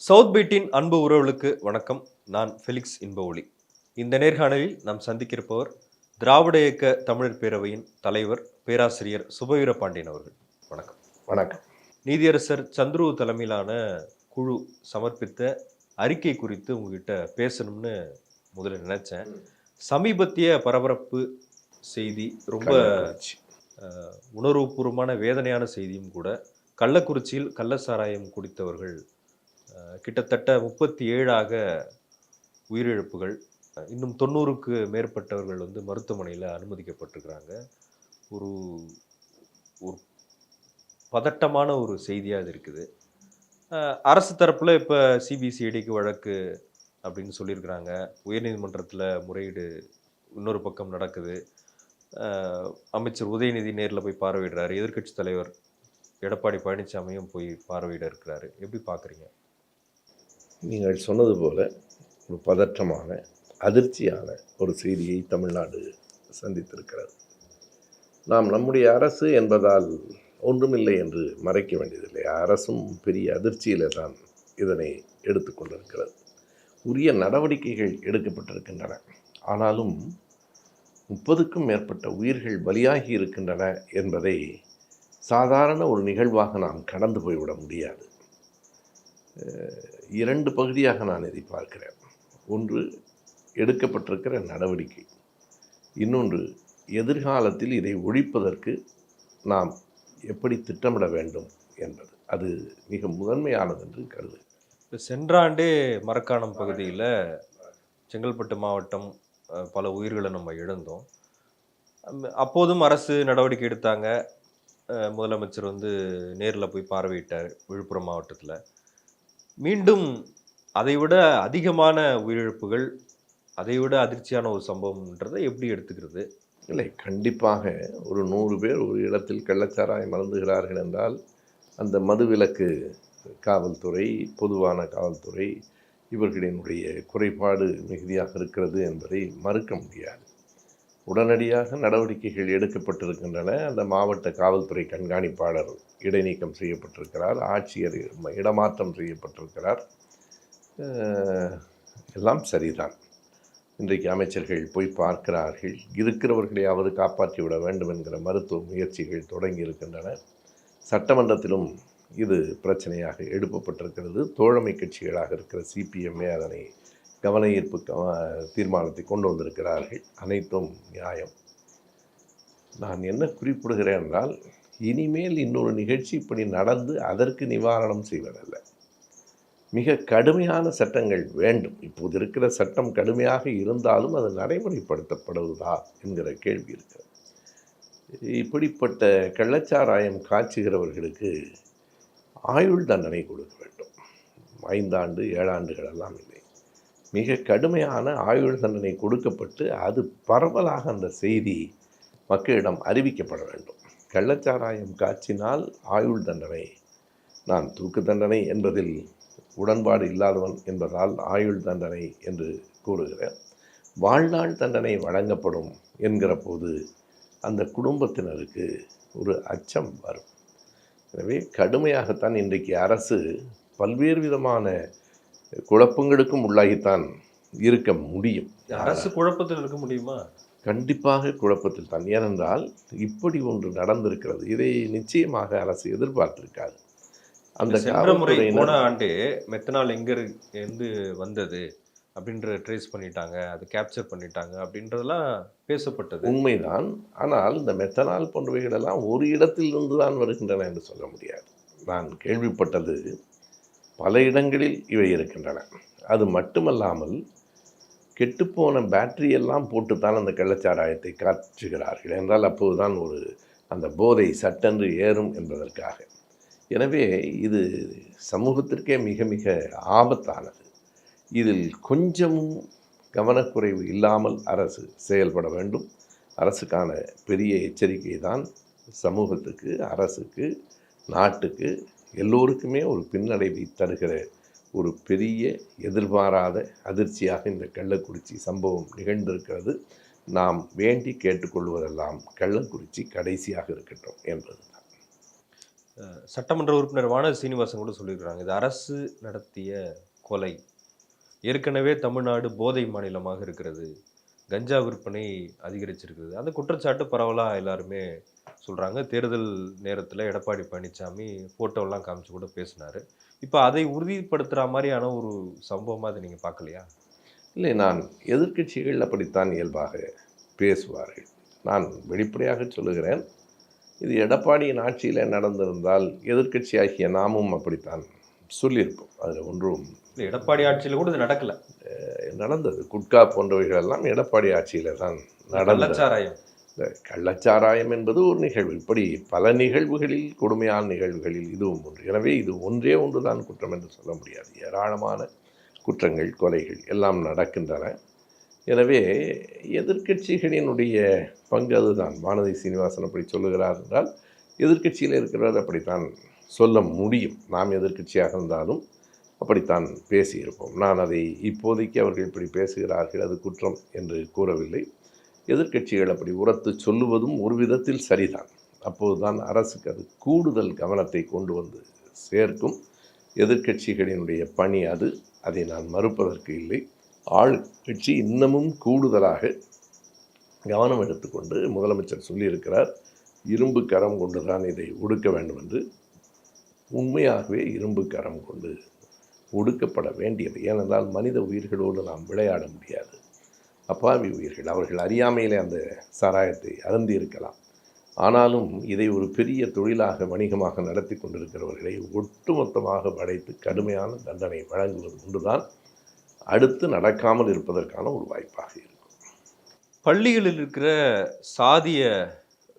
South பீட்டின் அன்பு உறவுகளுக்கு வணக்கம். நான் ஃபெலிக்ஸ் இன்பஒளி இந்த நேர்காணலில் நாம் சந்திக்கிருப்பவர் திராவிட இயக்க தமிழர் பேரவையின் தலைவர் பேராசிரியர் சுபவீர பாண்டியன் அவர்கள். வணக்கம். வணக்கம். நீதியரசர் சந்துரு தலைமையிலான குழு சமர்ப்பித்த அறிக்கை குறித்து உங்ககிட்ட பேசணும்னு முதல்ல நினைச்சேன். சமீபத்திய பரபரப்பு செய்தி ரொம்ப உணர்வுபூர்வமான வேதனையான செய்தியும் கூட கள்ளக்குறிச்சியில் கள்ள சாராயம் குடித்தவர்கள் கிட்டத்தட்ட முப்பத்தி ஏழாக உயிரிழப்புகள் இன்னும் தொண்ணூறுக்கு மேற்பட்டவர்கள் வந்து மருத்துவமனையில் அனுமதிக்கப்பட்டிருக்கிறாங்க. ஒரு ஒரு பதட்டமான ஒரு செய்தியாக இது இருக்குது. அரசு தரப்பில் இப்போ சிபிசிஐடிக்கு வழக்கு அப்படின்னு சொல்லியிருக்கிறாங்க. உயர்நீதிமன்றத்தில் முறையீடு இன்னொரு பக்கம் நடக்குது. அமைச்சர் உதயநிதி நேரில் போய் பார்வையிடுறாரு. எதிர்க்கட்சி தலைவர் எடப்பாடி பழனிசாமியும் போய் பார்வையிட இருக்கிறாரு. எப்படி பார்க்குறீங்க நீங்கள் சொன்னது போல ஒரு பதற்றமான அதிர்ச்சியான ஒரு செய்தியை தமிழ்நாடு சந்தித்திருக்கிறது. நாம் நம்முடைய அரசு என்பதால் ஒன்றுமில்லை என்று மறைக்க வேண்டியதில்லை. அரசும் பெரிய அதிர்ச்சியில் தான் இதனை எடுத்துக்கொண்டிருக்கிறது உரிய நடவடிக்கைகள் எடுக்கப்பட்டிருக்கின்றன. ஆனாலும் முப்பதுக்கும் மேற்பட்ட உயிர்கள் பலியாகி இருக்கின்றன என்பதை சாதாரண ஒரு நிகழ்வாக நாம் கடந்து போய்விட முடியாது. இரண்டு பகுதியாக நான் இதை பார்க்கிறேன். ஒன்று எடுக்கப்பட்டிருக்கிற நடவடிக்கை. இன்னொன்று எதிர்காலத்தில் இதை ஒழிப்பதற்கு நாம் எப்படி திட்டமிட வேண்டும் என்பது. அது மிக முதன்மையானது என்று கருது. இப்போ சென்ற ஆண்டே மரக்காணம் பகுதியில் செங்கல்பட்டு மாவட்டம் பல உயிர்களை நம்ம இழந்தோம். அப்போதும் அரசு நடவடிக்கை எடுத்தாங்க. முதலமைச்சர் வந்து நேரில் போய் பார்வையிட்டார் விழுப்புரம் மாவட்டத்தில். மீண்டும் அதைவிட அதிகமான உயிரிழப்புகள் அதைவிட அதிர்ச்சியான ஒரு சம்பவம்ன்றதை எப்படி எடுத்துக்கிறது? இல்லை கண்டிப்பாக ஒரு நூறு பேர் ஒரு இடத்தில் கள்ளச்சாராயம் மறந்துகிறார்கள் என்றால் அந்த மதுவிலக்கு காவல்துறை பொதுவான காவல்துறை இவர்களினுடைய குறைபாடு மிகுதியாக இருக்கிறது என்பதை மறுக்க முடியாது. உடனடியாக நடவடிக்கைகள் எடுக்கப்பட்டிருக்கின்றன. அந்த மாவட்ட காவல்துறை கண்காணிப்பாளர் இடைநீக்கம் செய்யப்பட்டிருக்கிறார். ஆட்சியர் இடமாற்றம் செய்யப்பட்டிருக்கிறார். எல்லாம் சரிதான். இன்றைக்கு அமைச்சர்கள் போய் பார்க்கிறார்கள். இருக்கிறவர்களையாவது காப்பாற்றி விட வேண்டும் என்கிற மருத்துவ முயற்சிகள் தொடங்கி இருக்கின்றன. சட்டமன்றத்திலும் இது பிரச்சனையாக எழுப்பப்பட்டிருக்கிறது. தோழமை கட்சிகளாக இருக்கிற சிபிஎம்ஏ அதனை கவன ஈர்ப்பு தீர்மானத்தை கொண்டு வந்திருக்கிறார்கள். அனைத்தும் நியாயம். நான் என்ன குறிப்பிடுகிறேன் என்றால் இனிமேல் இன்னொரு நிகழ்ச்சி இப்படி நடந்து அதற்கு நிவாரணம் செய்வதல்ல. மிக கடுமையான சட்டங்கள் வேண்டும். இப்போது இருக்கிற சட்டம் கடுமையாக இருந்தாலும் அது நடைமுறைப்படுத்தப்படுவதா என்கிற கேள்வி இருக்கிறது. இப்படிப்பட்ட கள்ளச்சாராயம் காய்ச்சுகிறவர்களுக்கு ஆயுள் தண்டனை கொடுக்க வேண்டும். ஐந்தாண்டு ஏழாண்டுகளெல்லாம் இல்லை. மிக கடுமையான ஆயுள் தண்டனை கொடுக்கப்பட்டு அது பரவலாக அந்த செய்தி மக்களிடம் அறிவிக்கப்பட வேண்டும். கள்ளச்சாராயம் காய்ச்சினால் ஆயுள் தண்டனை. நான் தூக்கு தண்டனை என்பதில் உடன்பாடு இல்லாதவன் என்பதால் ஆயுள் தண்டனை என்று கூறுகிறேன். வாழ்நாள் தண்டனை வழங்கப்படும் என்கிற போது அந்த குடும்பத்தினருக்கு ஒரு அச்சம் வரும். எனவே கடுமையாகத்தான் இன்றைக்கு அரசு பல்வேறு விதமான குழப்பங்களுக்கும் உள்ளாகித்தான் இருக்க முடியும். அரசு குழப்பத்தில் இருக்க முடியுமா? கண்டிப்பாக குழப்பத்தில் தான். ஏனென்றால் இப்படி ஒன்று நடந்திருக்கிறது. இதை நிச்சயமாக அரசு எதிர்பார்த்திருக்காது. அந்த முறை போன ஆண்டே மெத்தனால் எங்க இரு- இருந்து வந்தது? அப்படின்ற ட்ரேஸ் பண்ணிட்டாங்க அது கேப்சர் பண்ணிட்டாங்க அப்படின்றதெல்லாம் பேசப்பட்டது. உண்மைதான். ஆனால் இந்த மெத்தனால் போன்றவைகளெல்லாம் ஒரு இடத்திலிருந்து தான் வருகின்றன என்று சொல்ல முடியாது. நான் கேள்விப்பட்டது பல இடங்களில் இவை இருக்கின்றன. அது மட்டுமல்லாமல் கெட்டுப்போன பேட்டரி எல்லாம் போட்டுத்தான் அந்த கள்ளச்சாராயத்தை காற்றுகிறார்கள் என்றால் அப்போதுதான் ஒரு அந்த போதை சட்டென்று ஏறும் என்பதற்காக. எனவே இது சமூகத்திற்கே மிக மிக ஆபத்தானது. இதில் கொஞ்சமும் கவனக்குறைவு இல்லாமல் அரசு செயல்பட வேண்டும். அரசுக்கான பெரிய எச்சரிக்கை தான் சமூகத்துக்கு அரசுக்கு நாட்டுக்கு எல்லோருக்குமே ஒரு பின்னடைவை தருகிற ஒரு பெரிய எதிர்பாராத அதிர்ச்சியாக இந்த கள்ளக்குறிச்சி சம்பவம் நிகழ்ந்திருக்கிறது. நாம் வேண்டி கேட்டுக்கொள்வதெல்லாம் கள்ளக்குறிச்சி கடைசியாக இருக்கட்டும் என்பது சட்டமன்ற உறுப்பினர் வானதி சீனிவாசன் கூட சொல்லியிருக்கிறாங்க இது அரசு நடத்திய கொலை. ஏற்கனவே தமிழ்நாடு போதை மாநிலமாக இருக்கிறது. கஞ்சா விற்பனை அதிகரிச்சிருக்கிறது. அந்த குற்றச்சாட்டு பரவலாக எல்லாருமே சொல்கிறாங்க தேர்தல் நேரத்தில் எடப்பாடி பழனிசாமி ஃபோட்டோலாம் காமிச்சு கூட பேசினார். இப்போ அதை உறுதிப்படுத்துகிற மாதிரியான ஒரு சம்பவமாக அதை நீங்கள் பார்க்கலையா? இல்லை நான் எதிர்க்கட்சிகள் அப்படித்தான் இயல்பாக பேசுவார்கள். நான் வெளிப்படையாக சொல்லுகிறேன் இது எடப்பாடியின் ஆட்சியில் நடந்திருந்தால் எதிர்க்கட்சியாகிய நாமும் அப்படித்தான் சொல்லியிருப்போம். அதில் ஒன்றும் எடப்பாடி ஆட்சியில் கூட இது நடக்கலை. நடந்தது. குட்கா போன்றவைகள் எல்லாம் எடப்பாடி ஆட்சியில் தான் கள்ளச்சாராயம். இந்த கள்ளச்சாராயம் என்பது ஒரு நிகழ்வு. இப்படி பல நிகழ்வுகளில் கொடுமையான நிகழ்வுகளில் இதுவும் ஒன்று. எனவே இது ஒன்றே ஒன்றுதான் குற்றம் என்று சொல்ல முடியாது. ஏராளமான குற்றங்கள் கொலைகள் எல்லாம் நடக்கின்றன. எனவே எதிர்க்கட்சிகளினுடைய பங்கு அதுதான். வானதி சீனிவாசன் அப்படி சொல்லுகிறார் என்றால் எதிர்க்கட்சியில் இருக்கிறவர் அப்படித்தான் சொல்ல முடியும். நாம் எதிர்க்கட்சியாக இருந்தாலும் அப்படித்தான் பேசியிருப்போம். நான் அதை இப்போதைக்கு அவர்கள் இப்படி பேசுகிறார்கள் அது குற்றம் என்று கூறவில்லை. எதிர்க்கட்சிகள் அப்படி உரத்து சொல்லுவதும் ஒரு விதத்தில் சரிதான். அப்போது தான் அரசுக்கு அது கூடுதல் கவனத்தை கொண்டு வந்து சேர்க்கும். எதிர்க்கட்சிகளினுடைய பணி அது. அதை நான் மறுப்பதற்கு இல்லை. ஆள் கட்சி இன்னமும் கூடுதலாக கவனம் எடுத்துக்கொண்டு முதலமைச்சர் சொல்லியிருக்கிறார் இரும்பு கரம் கொண்டு தான் இதை ஒடுக்க வேண்டும் என்று. உண்மையாகவே இரும்பு கரம் கொண்டு ஒடுக்கப்பட வேண்டியது. ஏனென்றால் மனித உயிர்களோடு நாம் விளையாட முடியாது. அப்பாவி உயிர்கள். அவர்கள் அறியாமையிலே அந்த சாராயத்தை அருந்தி இருக்கலாம். ஆனாலும் இதை ஒரு பெரிய தொழிலாக வணிகமாக நடத்தி கொண்டிருக்கிறவர்களை ஒட்டுமொத்தமாக படைத்து கடுமையான தண்டனை வழங்குவது ஒன்றுதான். அடுத்து நடக்காமல் இருப்பதற்கான ஒரு வாய்ப்பாக இருக்கும். பள்ளிகளில் இருக்கிற சாதிய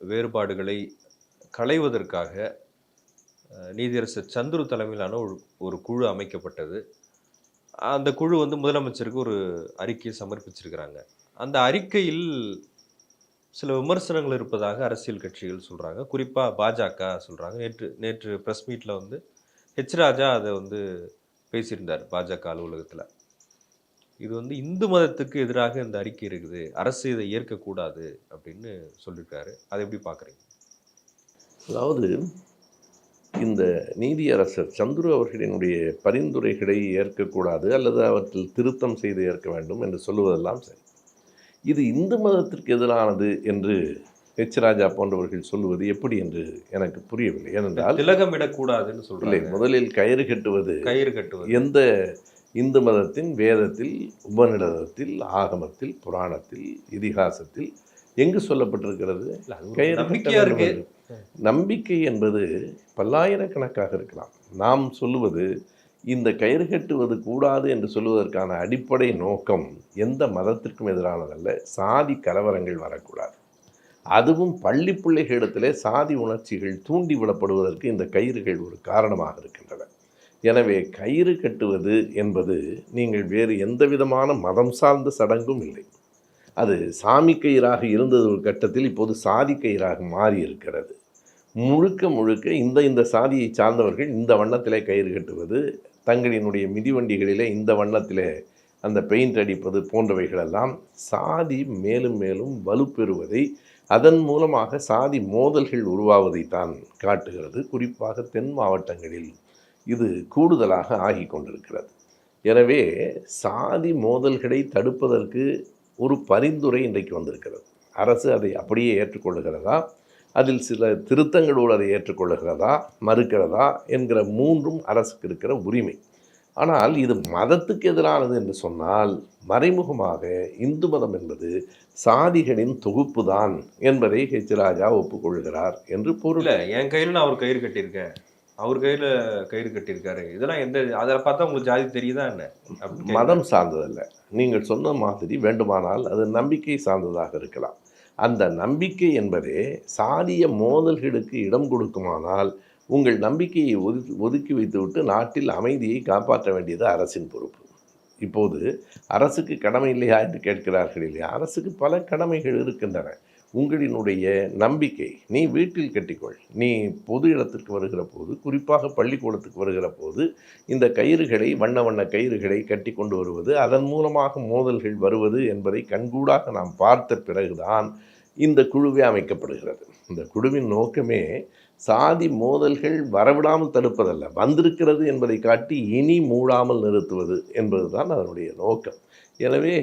வேறுபாடுகளை களைவதற்காக நீதியரசர் சந்துரு தலைமையிலான ஒரு ஒரு குழு அமைக்கப்பட்டது. அந்த குழு வந்து முதலமைச்சருக்கு ஒரு அறிக்கையை சமர்ப்பிச்சிருக்கிறாங்க. அந்த அறிக்கையில் சில விமர்சனங்கள் இருப்பதாக அரசியல் கட்சிகள் சொல்கிறாங்க குறிப்பாக பாஜக சொல்கிறாங்க நேற்று நேற்று ப்ரெஸ் மீட்டில் வந்து ஹெச் ராஜா அதை வந்து பேசியிருந்தார் பாஜக அலுவலகத்தில். இது வந்து இந்து மதத்துக்கு எதிராக இந்த அறிக்கை இருக்குது. அரசு இதை ஏற்கக்கூடாது அப்படின்னு சொல்லியிருக்காரு. அதை எப்படி பார்க்குறீங்க அதாவது இந்த நீதியரசர் சந்துரு அவர்களினுடைய பரிந்துரைகளை ஏற்கக்கூடாது அல்லது அவற்றில் திருத்தம் செய்து ஏற்க வேண்டும் என்று சொல்லுவதெல்லாம் சரி. இது இந்து மதத்திற்கு எதிரானது என்று ஹெச் ராஜா போன்றவர்கள் சொல்லுவது எப்படி என்று எனக்கு புரியவில்லை. ஏனென்றால் திலகமிடக்கூடாதுன்னு இல்லை சொல்றாங்க. முதலில் கயிறு கட்டுவது கயிறு கட்டுவது. எந்த இந்து மதத்தின் வேதத்தில் உபநிடதத்தில் ஆகமத்தில் புராணத்தில் இதிகாசத்தில் எங்கு சொல்லப்பட்டிருக்கிறது? கயிறு நம்பிக்கையா கட்ட இருக்கு. வேண்டும் என்று. நம்பிக்கை என்பது பல்லாயிரக்கணக்காக இருக்கலாம். நாம் சொல்லுவது இந்த கயிறு கட்டுவது கூடாது என்று சொல்வதற்கான அடிப்படை நோக்கம் எந்த மதத்திற்கும் எதிரானதல்ல. சாதி கலவரங்கள் வரக்கூடாது. அதுவும் பள்ளி பிள்ளைகளிடத்திலே சாதி உணர்ச்சிகள் தூண்டிவிடப்படுவதற்கு இந்த கயிறுகள் ஒரு காரணமாக இருக்கின்றன. எனவே கயிறு கட்டுவது என்பது நீங்கள் வேறு எந்த விதமான மதம் சார்ந்த சடங்கும் இல்லை. அது சாமி கயிறாக இருந்தது ஒரு கட்டத்தில் இப்போது சாதி கயிறாக மாறி இருக்கிறது முழுக்க முழுக்க இந்த இந்த சாதியை சார்ந்தவர்கள் இந்த வண்ணத்திலே கயிறு கட்டுவது தங்களினுடைய மிதிவண்டிகளிலே இந்த வண்ணத்திலே அந்த பெயிண்ட் அடிப்பது போன்றவைகளெல்லாம் சாதி மேலும் மேலும் வலுப்பெறுவதை அதன் மூலமாக சாதி மோதல்கள் உருவாவதை தான் காட்டுகிறது. குறிப்பாக தென் மாவட்டங்களில் இது கூடுதலாக ஆகி கொண்டிருக்கிறது. எனவே சாதி மோதல்களை தடுப்பதற்கு ஒரு பரிந்துரை இன்றைக்கு வந்திருக்கிறது. அரசு அதை அப்படியே ஏற்றுக்கொள்ளுகிறதா? அதில் சில திருத்தங்களோடு அதை ஏற்றுக்கொள்ளுகிறதா மறுக்கிறதா என்கிற மூன்றும் அரசுக்கு இருக்கிற உரிமை. ஆனால் இது மதத்துக்கு எதிரானது என்று சொன்னால் மறைமுகமாக இந்து மதம் என்பது சாதிகளின் தொகுப்பு தான் என்பதை ஹெச் ராஜா ஒப்புக்கொள்கிறார் என்று பொருள். என் கையில நான் அவர் கயிறு கட்டியிருக்கேன். அவர் கையில கயிறு கட்டியிருக்காரு. இதெல்லாம் எந்த அதில் பார்த்தா உங்களுக்கு ஜாதி தெரியுதா என்ன. மதம் சார்ந்ததல்ல. நீங்கள் சொன்ன மாதிரி வேண்டுமானால் அது நம்பிக்கை சார்ந்ததாக இருக்கலாம். அந்த நம்பிக்கை என்பதே சாதிய மோதல்களுக்கு இடம் கொடுக்குமானால் உங்கள் நம்பிக்கையை ஒதுக்கி ஒதுக்கி வைத்துவிட்டு நாட்டில் அமைதியை காப்பாற்ற வேண்டியது அரசின் பொறுப்பு. இப்போது அரசுக்கு கடமை இல்லையா என்று கேட்கிறார்கள் இல்லையா? அரசுக்கு பல கடமைகள் இருக்கின்றன. உங்களினுடைய நம்பிக்கை நீ வீட்டில் கட்டிக்கொள். நீ பொது இடத்திற்கு வருகிற போது குறிப்பாக பள்ளிக்கூடத்துக்கு வருகிற போது இந்த கயிறுகளை வண்ண வண்ண கயிறுகளை கட்டி கொண்டு வருவது அதன் மூலமாக மோதல்கள் வருவது என்பதை கண்கூடாக நாம் பார்த்த பிறகுதான் இந்த குழுவே அமைக்கப்படுகிறது. இந்த குழுவின் நோக்கமே சாதி மோதல்கள் வரவிடாமல் தடுப்பதல்ல. வந்திருக்கிறது என்பதை காட்டி இனி மூடாமல் நிறுத்துவது என்பதுதான் அதனுடைய நோக்கம். எனவே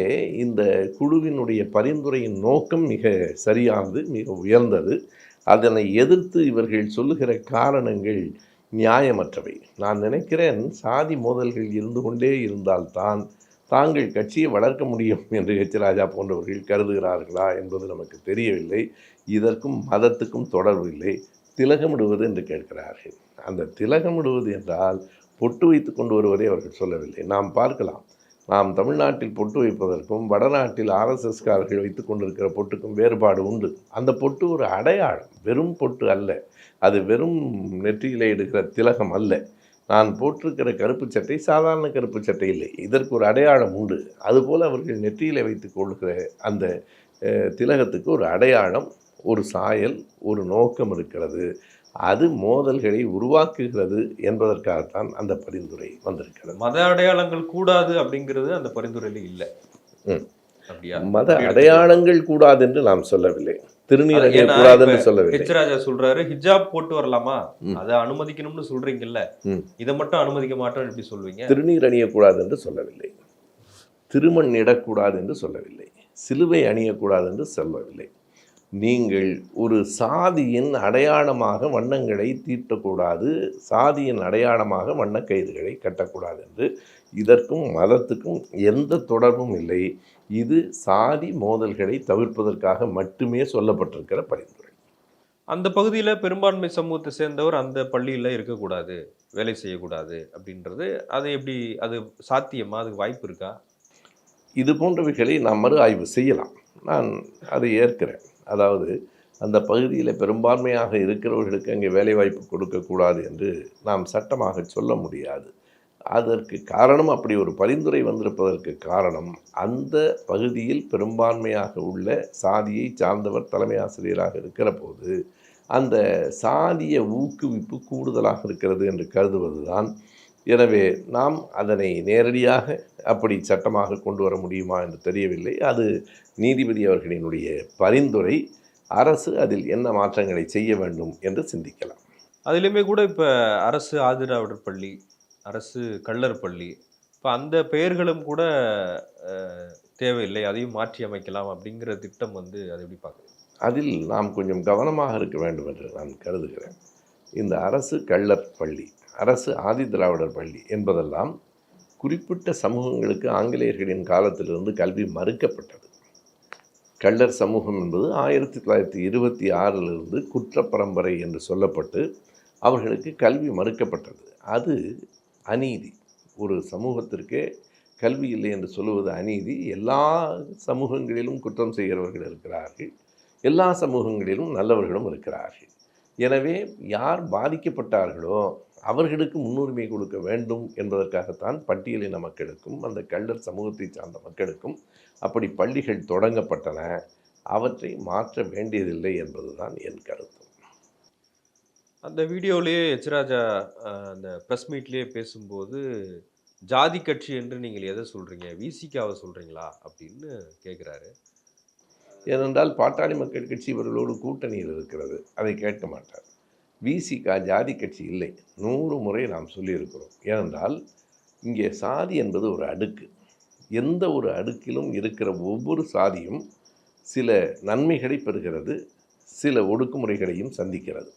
இந்த குழுவினுடைய பரிந்துரையின் நோக்கம் மிக சரியானது மிக உயர்ந்தது. அதனை எதிர்த்து இவர்கள் சொல்லுகிற காரணங்கள் நியாயமற்றவை. நான் நினைக்கிறேன் சாதி மோதல்கள் இருந்து கொண்டே இருந்தால்தான் தாங்கள் கட்சியை வளர்க்க முடியும் என்று ஹெச் ராஜா போன்றவர்கள் கருதுகிறார்களா என்பது நமக்கு தெரியவில்லை. இதற்கும் மதத்துக்கும் தொடர்பு இல்லை. திலகமிடுவது என்று கேட்கிறார்கள். அந்த திலகமிடுவது என்றால் பொட்டு வைத்து கொண்டு வருவதை அவர்கள் சொல்லவில்லை. நாம் பார்க்கலாம். நாம் தமிழ்நாட்டில் பொட்டு வைப்பதற்கும் வடநாட்டில் ஆர்எஸ்எஸ்காரர்கள் வைத்து கொண்டிருக்கிற பொட்டுக்கும் வேறுபாடு உண்டு. அந்த பொட்டு ஒரு அடையாளம். வெறும் பொட்டு அல்ல. அது வெறும் நெற்றியிலே எடுக்கிற திலகம் அல்ல. நான் போட்டிருக்கிற கருப்பு சட்டை சாதாரண கருப்பு சட்டை இல்லை. இதற்கு ஒரு அடையாளம் உண்டு. அதுபோல் அவர்கள் நெற்றியில் வைத்து கொள்கிற அந்த திலகத்துக்கு ஒரு அடையாளம் ஒரு சாயல் ஒரு நோக்கம் இருக்கிறது அது மோதல்களை உருவாக்குகிறது என்பதற்காகத்தான் அந்த பரிந்துரை வந்திருக்கிறது. மத அடையாளங்கள் கூடாது அப்படிங்கிறது அந்த பரிந்துரையில இல்ல. மத அடையாளங்கள் கூடாது என்று நாம் சொல்லவில்லை. திருநீர் அது ஏன்னா கூடாது என்று இப்ப சொல்லவில்லை. ஹெச் ராஜா சொல்றாரு ஹிஜாப் போட்டு வரலாமா. அதை அனுமதிக்கணும்னு சொல்றீங்கல்ல. இதை மட்டும் அனுமதிக்க மாட்டோம் எப்படி சொல்வீங்க? திருநீர் அணியக்கூடாது என்று சொல்லவில்லை. திருமண் இடக்கூடாது என்று சொல்லவில்லை. சிலுவை அணியக்கூடாது என்று சொல்லவில்லை. நீங்கள் ஒரு சாதியின் அடையாளமாக வண்ணங்களை தீட்டக்கூடாது. சாதியின் அடையாளமாக வண்ணக்கயிறுகளை கட்டக்கூடாது என்று இதற்கும் மதத்துக்கும் எந்த தொடர்பும் இல்லை. இது சாதி மோதல்களை தவிர்ப்பதற்காக மட்டுமே சொல்லப்பட்டிருக்கிற பரிந்துரை. அந்த பகுதியில பெரும்பான்மை சமூகத்தை சேர்ந்தவர் அந்த பள்ளியில இருக்கக்கூடாது வேலை செய்யக்கூடாது அப்படின்றது. அது எப்படி அது சாத்தியமா? அதுக்கு வாய்ப்பு இருக்கா? இது போன்றவைகளை நாம் மறு ஆய்வு செய்யலாம். நான் அதை ஏற்கிறேன். அதாவது அந்த பகுதியில் பெரும்பான்மையாக இருக்கிறவர்களுக்கு அங்கே வேலைவாய்ப்பு கொடுக்கக்கூடாது என்று நாம் சட்டமாக சொல்ல முடியாது. அதற்கு காரணம் அப்படி ஒரு பரிந்துரை வந்திருப்பதற்கு காரணம் அந்த பகுதியில் பெரும்பான்மையாக உள்ள சாதியை சார்ந்தவர் தலைமை ஆசிரியராக இருக்கிற போது அந்த சாதிய ஊக்குவிப்பு கூடுதலாக இருக்கிறது என்று கருதுவதுதான் எனவே நாம் அதனை நேரடியாக அப்படி சட்டமாக கொண்டு வர முடியுமா என்று தெரியவில்லை. அது நீதிபதி அவர்களினுடைய பரிந்துரை. அரசு அதில் என்ன மாற்றங்களை செய்ய வேண்டும் என்று சிந்திக்கலாம். அதுலேயுமே கூட இப்போ அரசு ஆதிராவிடர் பள்ளி அரசு கள்ளர் பள்ளி இப்போ அந்த பெயர்களும் கூட தேவையில்லை. அதையும் மாற்றி அமைக்கலாம் அப்படிங்கிற திட்டம் வந்து அதை எப்படி பார்க்குறீங்க அதில் நாம் கொஞ்சம் கவனமாக இருக்க வேண்டும் என்று நான் கருதுகிறேன். இந்த அரசு கள்ளர் பள்ளி அரசு ஆதி திராவிடர் பள்ளி என்பதெல்லாம் குறிப்பிட்ட சமூகங்களுக்கு ஆங்கிலேயர்களின் காலத்திலிருந்து கல்வி மறுக்கப்பட்டது. கள்ளர் சமூகம் என்பது ஆயிரத்தி தொள்ளாயிரத்தி இருபத்தி ஆறிலிருந்து குற்ற பரம்பரை என்று சொல்லப்பட்டு அவர்களுக்கு கல்வி மறுக்கப்பட்டது. அது அநீதி. ஒரு சமூகத்திற்கே கல்வி இல்லை என்று சொல்லுவது அநீதி. எல்லா சமூகங்களிலும் குற்றம் செய்கிறவர்கள் இருக்கிறார்கள். எல்லா சமூகங்களிலும் நல்லவர்களும் இருக்கிறார்கள். எனவே யார் பாதிக்கப்பட்டார்களோ அவர்களுக்கு முன்னுரிமை கொடுக்க வேண்டும் என்பதற்காகத்தான் பட்டியலின மக்களுக்கும் அந்த கள்ளர் சமூகத்தை சார்ந்த மக்களுக்கும் அப்படி பள்ளிகள் தொடங்கப்பட்டன. அவற்றை மாற்ற வேண்டியதில்லை என்பதுதான் என் கருத்து. அந்த வீடியோவிலேயே எச்ராஜா அந்த ப்ரெஸ் மீட்லேயே பேசும்போது ஜாதி கட்சி என்று நீங்கள் எதை சொல்கிறீங்க விசிக்காவை சொல்கிறீங்களா அப்படின்னு கேட்குறாரு ஏனென்றால் பாட்டாளி மக்கள் கட்சி இவர்களோடு கூட்டணியில் இருக்கிறது. அதை கேட்க மாட்டார். விசிகா ஜாதி கட்சி இல்லை. நூறு முறை நாம் சொல்லியிருக்கிறோம். ஏனென்றால் இங்கே சாதி என்பது ஒரு அடுக்கு. எந்த ஒரு அடுக்கிலும் இருக்கிற ஒவ்வொரு சாதியும் சில நன்மைகளை பெறுகிறது சில ஒடுக்குமுறைகளையும் சந்திக்கிறது.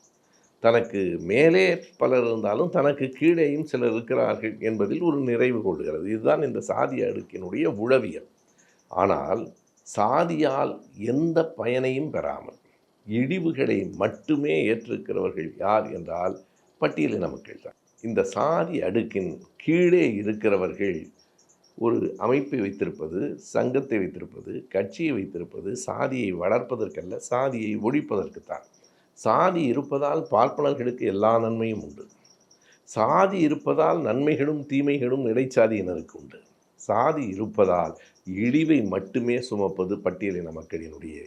தனக்கு மேலே பலர் இருந்தாலும் தனக்கு கீழேயும் சிலர் இருக்கிறார்கள் என்பதில் ஒரு நிறைவு கொள்கிறது. இதுதான் இந்த சாதி அடுக்கினுடைய உளவியல். ஆனால் சாதியால் எந்த பயனையும் பெறாமல் இழிவுகளை மட்டுமே ஏற்றிருக்கிறவர்கள் யார் என்றால் பட்டியலின மக்கள் தான் இந்த சாதி அடுக்கின் கீழே இருக்கிறவர்கள் ஒரு அமைப்பை வைத்திருப்பது சங்கத்தை வைத்திருப்பது கட்சியை வைத்திருப்பது சாதியை வளர்ப்பதற்கல்ல சாதியை ஒழிப்பதற்குத்தான். சாதி இருப்பதால் பார்ப்பனர்களுக்கு எல்லா நன்மையும் உண்டு. சாதி இருப்பதால் நன்மைகளும் தீமைகளும் இடைச்சாதியினருக்கு உண்டு. சாதி இருப்பதால் இழிவை மட்டுமே சுமப்பது பட்டியலின மக்களினுடைய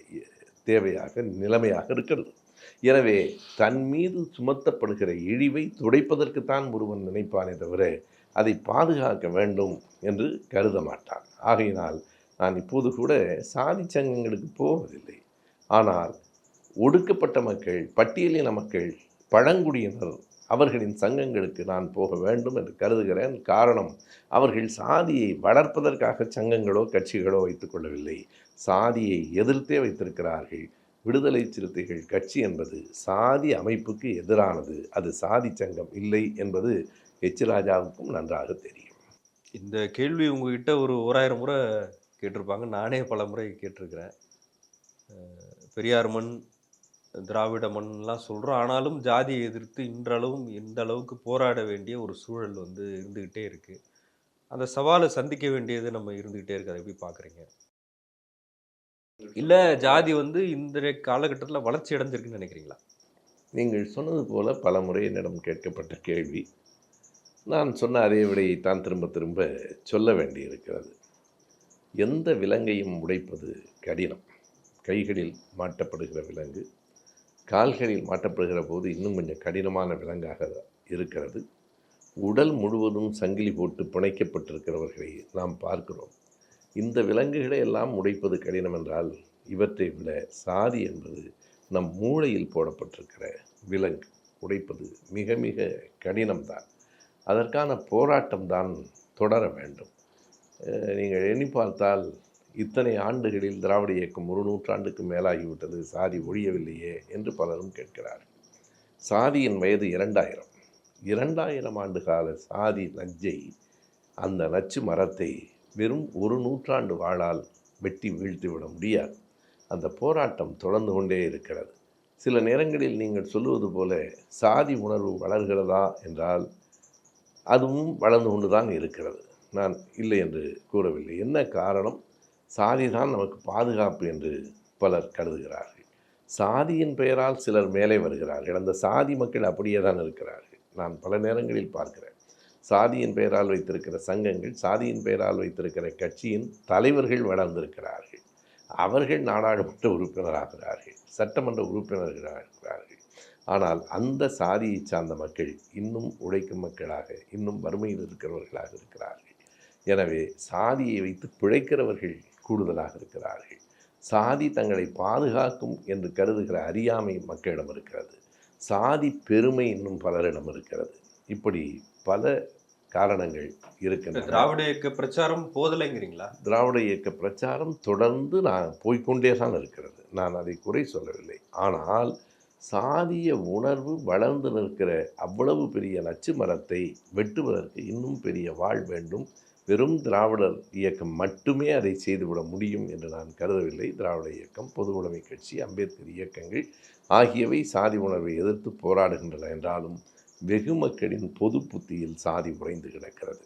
தேவையாக நிலைமையாக இருக்கிறது. எனவே தன் மீது சுமத்தப்படுகிற இழிவை துடைப்பதற்குத்தான் ஒருவன் நினைப்பானே தவிர அதை பாதுகாக்க வேண்டும் என்று கருத மாட்டான். ஆகையினால் நான் இப்போது கூட சாதி சங்கங்களுக்கு போவதில்லை. ஆனால் ஒடுக்கப்பட்ட மக்கள் பட்டியலின மக்கள் பழங்குடியினர் அவர்களின் சங்கங்களுக்கு நான் போக வேண்டும் என்று கருதுகிறேன். காரணம் அவர்கள் சாதியை வளர்ப்பதற்காக சங்கங்களோ கட்சிகளோ வைத்துக்கொள்ளவில்லை சாதியை எதிர்த்தே வைத்திருக்கிறார்கள். விடுதலை சிறுத்தைகள் கட்சி என்பது சாதி அமைப்புக்கு எதிரானது. அது சாதி சங்கம் இல்லை என்பது எச். ராஜாவுக்கும் நன்றாக தெரியும். இந்த கேள்வி உங்ககிட்ட ஒரு ஓராயிரம் முறை கேட்டிருப்பாங்க. நானே பல முறை கேட்டிருக்கிறேன். பெரியார்மன் பெரியார் மண் திராவிட மண்லாம் சொல்கிறோம் ஆனாலும் ஜாதியை எதிர்த்து இன்றளவும் இந்த அளவுக்கு போராட வேண்டிய ஒரு சூழல் வந்து இருந்துக்கிட்டே இருக்குது அந்த சவாலை சந்திக்க வேண்டியது நம்ம இருந்துக்கிட்டே இருக்கு. அதை எப்படி பார்க்குறீங்க? இல்லை ஜாதி வந்து இந்த காலகட்டத்தில் வளர்ச்சி அடைஞ்சிருக்குன்னு நினைக்கிறீங்களா? நீங்கள் சொன்னது போல் பல முறை என்னிடம் கேட்கப்பட்ட கேள்வி. நான் சொன்ன அதே விடையைத்தான் திரும்ப திரும்ப சொல்ல வேண்டியிருக்கிறது. எந்த விலங்கையும் உடைப்பது கடினம். கைகளில் மாட்டப்படுகிற விலங்கு கால்களில் மாட்டப்படுகிற போது இன்னும் கொஞ்சம் கடினமான விலங்காக இருக்கிறது. உடல் முழுவதும் சங்கிலி போட்டு பிணைக்கப்பட்டிருக்கிறவர்களை நாம் பார்க்கிறோம். இந்த விலங்குகளை எல்லாம் உடைப்பது கடினம் என்றால் இவற்றை விட சாதி என்பது நம் மூளையில் போடப்பட்டிருக்கிற விலங்கு. உடைப்பது மிக மிக கடினம்தான். அதற்கான போராட்டம் தான் தொடர வேண்டும். நீங்கள் எண்ணி பார்த்தால் இத்தனை ஆண்டுகளில் திராவிட இயக்கம் ஒரு நூற்றாண்டுக்கு மேலாகிவிட்டது சாதி ஒழியவில்லையே என்று பலரும் கேட்கிறார். சாதியின் வயது இரண்டாயிரம். இரண்டாயிரம் ஆண்டு கால சாதி நஞ்சை அந்த நச்சு மரத்தை வெறும் ஒரு நூற்றாண்டு வாழால் வெட்டி வீழ்த்திவிட முடியாது. அந்த போராட்டம் தொடர்ந்து கொண்டே இருக்கிறது. சில நேரங்களில் நீங்கள் சொல்லுவது போல சாதி உணர்வு வளர்கிறதா என்றால் அதுவும் வளர்ந்து கொண்டு தான் இருக்கிறது. நான் இல்லை என்று கூறவில்லை. என்ன காரணம்? சாதி தான் நமக்கு பாதுகாப்பு என்று பலர் கருதுகிறார்கள். சாதியின் பெயரால் சிலர் மேலே வருகிறார்கள். அந்த சாதி மக்கள் அப்படியே தான் இருக்கிறார்கள். நான் பல நேரங்களில் பார்க்கிறேன். சாதியின் பெயரால் வைத்திருக்கிற சங்கங்கள் சாதியின் பெயரால் வைத்திருக்கிற கட்சியின் தலைவர்கள் வளர்ந்திருக்கிறார்கள். அவர்கள் நாடாளுமன்ற உறுப்பினராகிறார்கள் சட்டமன்ற உறுப்பினர்களாகிறார்கள். ஆனால் அந்த சாதியை சார்ந்த மக்கள் இன்னும் உழைக்கும் மக்களாக இன்னும் வறுமையில் இருக்கிறவர்களாக இருக்கிறார்கள். எனவே சாதியை வைத்து பிழைக்கிறவர்கள் கூடுதலாக இருக்கிறார்கள். சாதி தங்களை பாதுகாக்கும் என்று கருதுகிற அறியாமை மக்களிடம் இருக்கிறது. சாதி பெருமை இன்னும் பலரிடம் இருக்கிறது. இப்படி பல காரணங்கள் இருக்கின்றன. திராவிட இயக்க பிரச்சாரம் போதலைங்கிறீங்களா? திராவிட இயக்க பிரச்சாரம் தொடர்ந்து நான் போய்க்கொண்டே தான் இருக்கிறது. நான் அதை குறை சொல்லவில்லை. ஆனால் சாதிய உணர்வு வளர்ந்து நிற்கிற அவ்வளவு பெரிய நச்சு மரத்தை வெட்டுவதற்கு இன்னும் பெரிய வாழ் வேண்டும். வெறும் திராவிடர் இயக்கம் மட்டுமே அதை செய்துவிட முடியும் என்று நான் கருதவில்லை. திராவிட இயக்கம் பொது உடைமை கட்சி அம்பேத்கர் இயக்கங்கள் ஆகியவை சாதி உணர்வை எதிர்த்து போராடுகின்றன என்றாலும் வெகு மக்களின் பொது புத்தியில் சாதி உறைந்து கிடக்கிறது.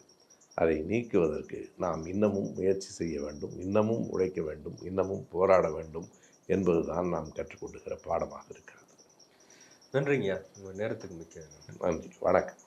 அதை நீக்குவதற்கு நாம் இன்னமும் முயற்சி செய்ய வேண்டும் இன்னமும் உழைக்க வேண்டும் இன்னமும் போராட வேண்டும் என்பதுதான் நாம் கற்றுக்கொண்டுகிற பாடமாக இருக்கிறது. நன்றிங்கய்யா. உங்கள் நேரத்துக்கு மிக்க. நன்றி. வணக்கம்.